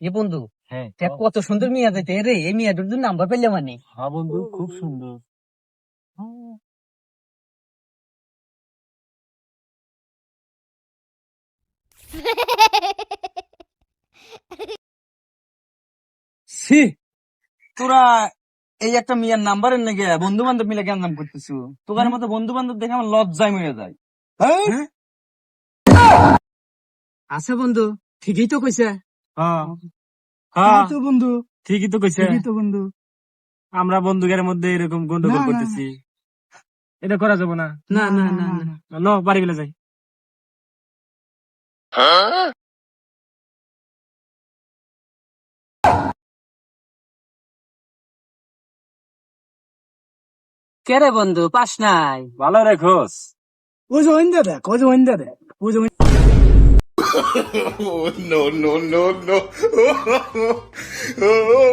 এ বন্ধু হ্যাঁ দেখ কত সুন্দর মিয়া যাইতে রে এই মিয়াটার জন্য নাম্বার পেলে মানে। হ্যাঁ বন্ধু খুব সুন্দর। ছি তোরা এই একটা মিয়ার নাম্বার নাম্বারের নাকি বন্ধু বান্ধব মিলে কেন নাম করতেছো তোকার মতো বন্ধু বান্ধব দেখে আমার লজ্জায় মরে যায়। হ্যাঁ? আচ্ছা বন্ধু ঠিকই তো কইছে হ্যাঁ। হ্যাঁ। তো বন্ধু। ঠিকই তো কইছে ঠিকই তো বন্ধু। আমরা বন্ধুদের মধ্যে এরকম গন্ডগোল করতেছি। এটা করা যাবে না। না না না না ল বাড়ি গেলে যাই। কে রে বন্ধু পাস নাই। ভালো রেখোস। ওই যে ওইন্দা দেখ ওই যে ওইন্দা দেখ ওই যে no, no, no, no.